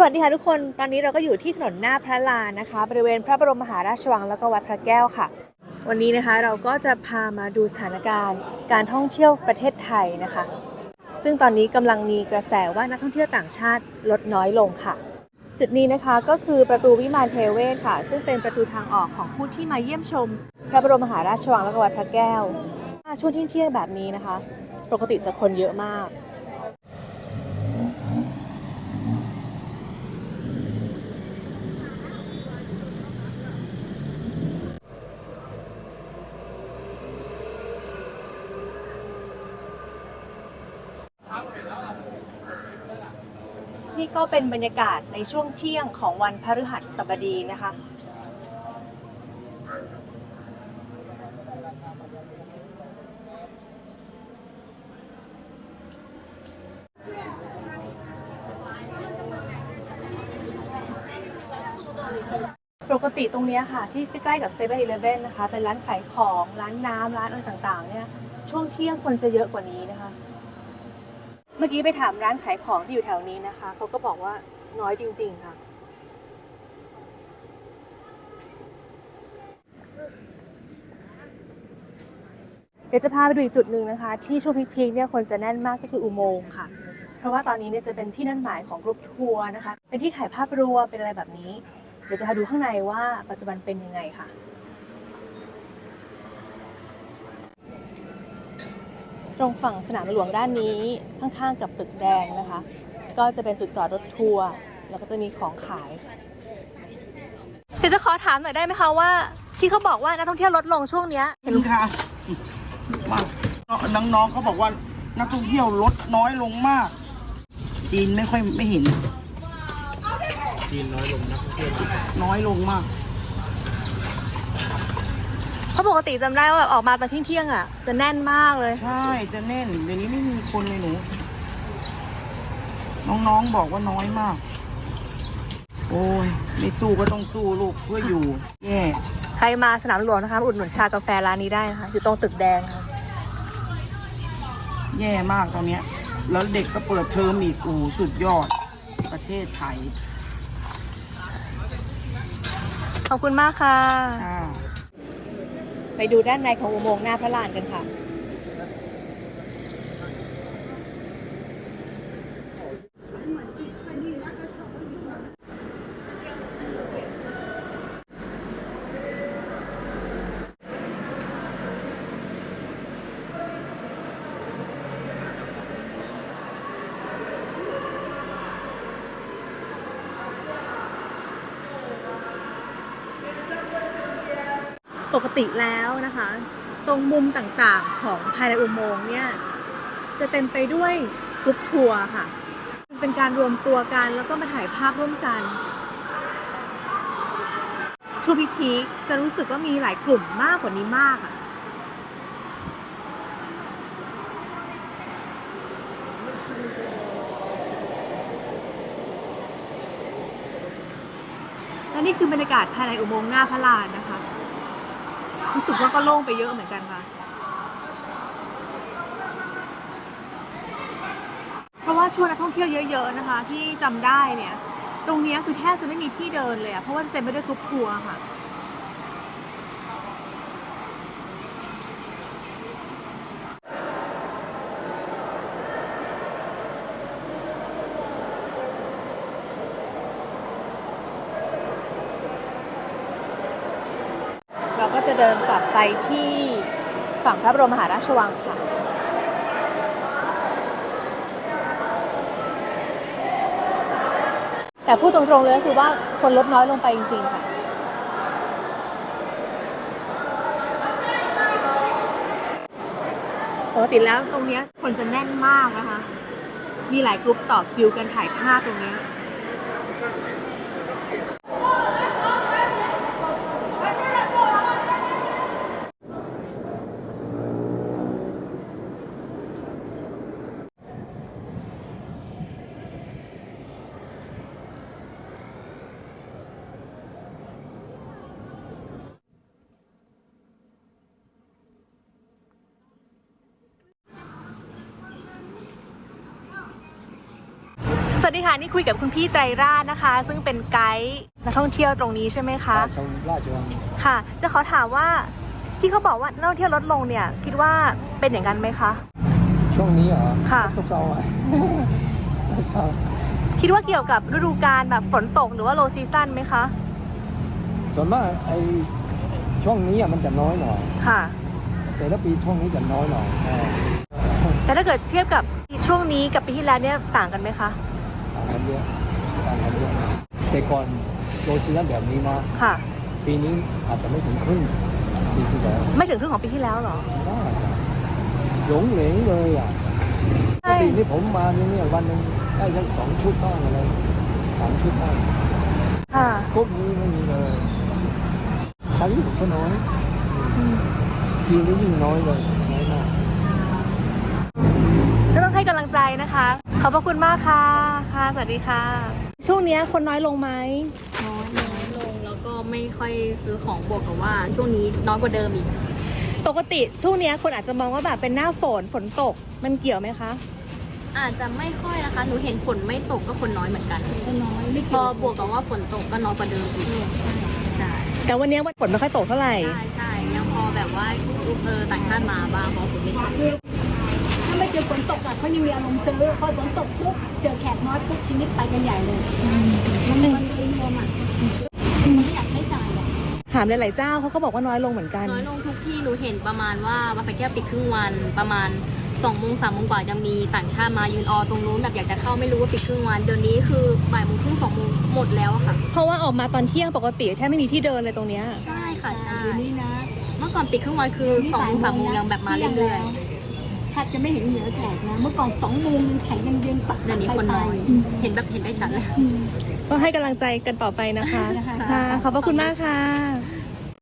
สวัสดีค่ะทุกคน ตอนนี้เราก็อยู่ที่ถนนหน้าพระลานนะคะ บริเวณพระบรมมหาราชวังแล้วก็วัดพระแก้วค่ะ วันนี้นะคะเราก็จะพามาดูสถานการณ์ การท่องเที่ยวประเทศไทยนะคะ ซึ่งตอนนี้กำลังมีกระแสว่านักท่องเที่ยวต่างชาติลดน้อยลงค่ะ จุดนี้นะคะก็คือประตูวิมานเทเวศค่ะ ซึ่งเป็นประตูทางออกของผู้ที่มาเยี่ยมชม พระบรมมหาราชวังแล้วก็วัดพระแก้ว ช่วงเที่ยงแบบนี้นะคะ ปกติจะคนเยอะมาก นี่ก็เป็นบรรยากาศในช่วงเที่ยงของวันพฤหัสบดีนะคะ ปกติตรงเนี้ยค่ะ ที่ใกล้ๆกับ7 e เ e ่ e อีเลนะคะ เป็นร้านขายของร้านน้ำร้านอะไรต่างๆเนี่ยช่วงเที่ยงคนจะเยอะกว่านี้นะคะ เมื่อกี้ไปถามร้านขายของที่อยู่แถวนี้นะคะเขาก็บอกว่าน้อยจริง ๆ ค่ะ เดี๋ยวจะพาไปดูอีกจุดหนึ่งนะคะ ที่ช่วงพีคๆเนี่ยคนจะแน่นมากก็คืออุโมงค์ค่ะ เพราะว่าตอนนี้เนี่ยจะเป็นที่นั่นหมายของกรุ๊ปทัวร์นะคะ เป็นที่ถ่ายภาพรวมเป็นอะไรแบบนี้ เดี๋ยวจะพาดูข้างในว่าปัจจุบันเป็นยังไงค่ะ ตรงฝั่งสนามหลวงด้านนี้ข้างๆกับตึกแดงนะคะ ก็จะเป็นจุดจอดรถทัวร์แล้วก็จะมีของขายเดี๋ยวจะขอถามหน่อยได้ไหมคะว่าที่เขาบอกว่านักท่องเที่ยวลดลงช่วงเนี้ยเห็นค่ะมาน้องๆเขาบอกว่านักท่องเที่ยวลดน้อยลงมาก จีนไม่ค่อยไม่เห็น จีนน้อยลงนักท่องเที่ยวจีนน้อยลงมาก เขาปกติจำได้ว่าแบบออกมาตอนเที่ยงๆอะ จะแน่นมากเลย ใช่ จะแน่น เดี๋ยวนี้ไม่มีคนเลยหนู น้องๆบอกว่าน้อยมาก โอ้ย ไม่สู้ก็ต้องสู้ลูกเพื่ออยู่ แย่ ใครมาสนามหลวงนะคะมาอุดหนุนชากาแฟร้านนี้ได้นะคะอยู่ตรงตึกแดงค่ะแย่มากตอนเนี้ย แล้วเด็กก็เปิดเทอมอีกอูสุดยอด ประเทศไทยขอบคุณมากค่ะ อ่า ไปดูด้านในของอุโมงค์หน้าพระลานกันค่ะ กติแล้วนะคะ ตรงมุมต่างๆของภายในอุโมงค์เนี่ยจะเต็มไปด้วยกรุ๊ปทัวร์ค่ะจะเป็นการรวมตัวกันแล้วก็มาถ่ายภาพร่วมกันช่วงพีคจะรู้สึกว่ามีหลายกลุ่มมากกว่านี้มากอะและนี่คือบรรยากาศภายในอุโมงค์หน้าพระลานนะคะ รู้สึกว่าก็โล่งไปเยอะเหมือนกันค่ะ เพราะว่าชวนนักท่องเที่ยวเยอะ ๆนะคะ ที่จำได้เนี่ย ตรงนี้คือแทบจะไม่มีที่เดินเลยอะเพราะว่าจะเต็มไปด้วยกรุ๊ปทัวร์ค่ะ จะเดินกลับไปที่ฝั่งพระบรมมหาราชวังค่ะแต่พูดตรงๆเลยก็คือว่าคนลดน้อยลงไปจริงๆค่ะ ปกติแล้วตรงนี้คนจะแน่นมากนะคะ มีหลายกลุ่มต่อคิวกันถ่ายภาพตรงนี้ วัสดีค่ะ นี่คุยกับคุณพี่ไตรราชนะคะ ซึ่งเป็นไกด์นักท่องเที่ยวตรงนี้ใช่ไหมคะราชราชวังค่ะ จะขอถามว่าที่เขาบอกว่านักท่องเที่ยวลดลงเนี่ย คิดว่าเป็นอย่างนั้นไหมคะ ช่วงนี้เหรอค่ะ ซบเซาอะครับคิดว่าเกี่ยวกับฤดูกาลแบบฝนตกหรือว่าโลซีซั o นไหมคะ ส่วนมากไอ้ช่วงนี้อะมันจะน้อยหน่อย ค่ะ แต่ถ้าปีช่วงนี้จะน้อยหน่อยอ่าแต่ถ้าเกิดเทียบกับช่วงนี้กับปีที่แล้วเนี่ยต่างกันไหมคะ ต่างกันเยอะต่างกันเยอะแต่ก่อนโรซีซั่นแบบนี้นะ ค่ะ ปีนี้อาจจะไม่ถึงครึ่งปีที่แล้วไม่ถึงครึ่งของปีที่แล้วเหรอน่าจะหลงเหลงเลยอะปใช่กตินี่ผมมาเนี่ยวันหนึงได้สักสองชุดบ้างอะไรสามชุดบ้างค่ะกรุ๊ปนี้ไม่มีเลยไทยผมก็น้อยอืมจีนนี่ยิ่งน้อยเลยน้อยมากก็ต้องให้กำลังใจนะคะ ขอบพระคุณมากค่ะ ค่ะ สวัสดีค่ะ ช่วงเนี้ยคนน้อยลงไหมน้อยน้อยลงแล้วก็ไม่ค่อยซื้อของบวกกับว่า ช่วงนี้น้อยกว่าเดิมอีก ปกติช่วงเนี้ยคนอาจจะมองว่าแบบเป็นหน้าฝนฝนตกมันเกี่ยวไหมคะ อาจจะไม่ค่อยนะคะหนูเห็นฝนไม่ตกก็คนน้อยเหมือนกันก็น้อยไม่พเกี่อยวบวกกับว่าฝนตกก็น้อยกว่าเดิมอีกใช่แต่วันเนี้ยวันฝนไม่ค่อยตกเท่าไหร่ ใช่ใช่ยังพอแบบว่าเออต่างชาติมาบ้างเพราะฝนไม่ตก ถ้าไม่เจอฝนตกอะเขายังมีอารมณ์ซื้อพอฝนตกปุ๊บเจอแขกน้อยปุ๊บทีนี้ไปกันใหญ่เลยมันมันเลยรวมอะมันไม่อยากใช้จ่ายอะถามหลายๆเจ้าเขาก็บอกว่าน้อยลงเหมือนกัน น้อยลงทุกที่หนูเห็นประมาณว่าวัดพระแก้วปิดครึ่งวันประมาณสองโมงสามโมงกว่ายังมีต่างชาติมายืนออตรงนู้นแบบอยากจะเข้าไม่รู้ว่าปิดครึ่งวันเดี๋ยวนี้คือบ่ายโมงครึ่งสองโมงหมดแล้วอะค่ะ เพราะว่าออกมาตอนเที่ยงปกติแทบไม่มีที่เดินเลยตรงเนี้ยใช่ค่ะใช่เดี๋ยวนี้นะ เมื่อก่อนปิดครึ่งวันคือสองโมงสามโมงยังแบบมาเรื่อยแท บจะไม่เห็นเหลือแขกนะ เมื่อก่อนสองโมงแขกยังเดินปักๆเดี๋ยวนี้คนน้อยอืมเห็นแบบเห็นได้ชัดเลยอืมก็ให้กำลังใจกันต่อไปนะคะนะคะค่ะ ขอบพระคุณมากค่ะ